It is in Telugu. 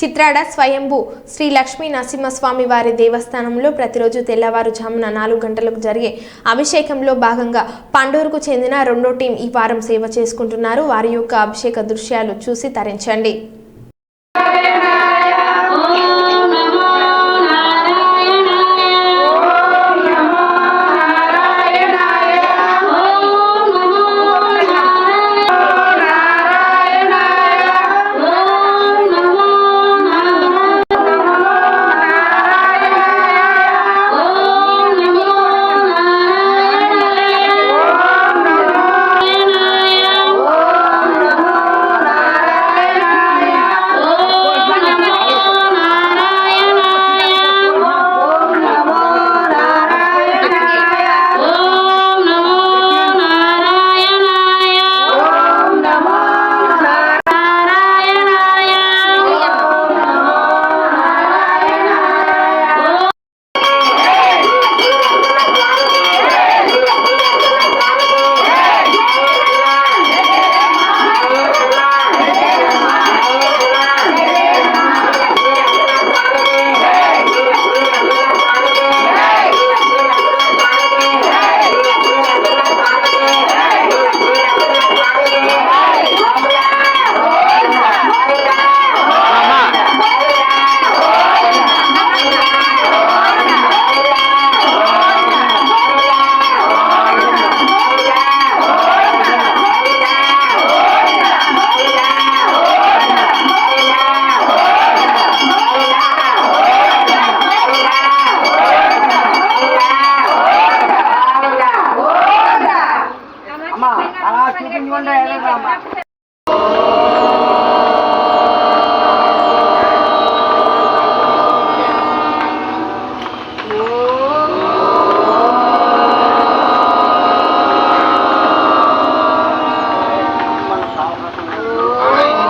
చిత్రాడ స్వయంభు శ్రీ లక్ష్మీ నరసింహస్వామి వారి దేవస్థానంలో ప్రతిరోజు తెల్లవారుజామున నాలుగు గంటలకు జరిగే అభిషేకంలో భాగంగా పండూరుకు చెందిన రెండో టీం ఈ వారం సేవ చేసుకుంటున్నారు. వారి యొక్క అభిషేక దృశ్యాలు చూసి తరించండి. 你们来了吗？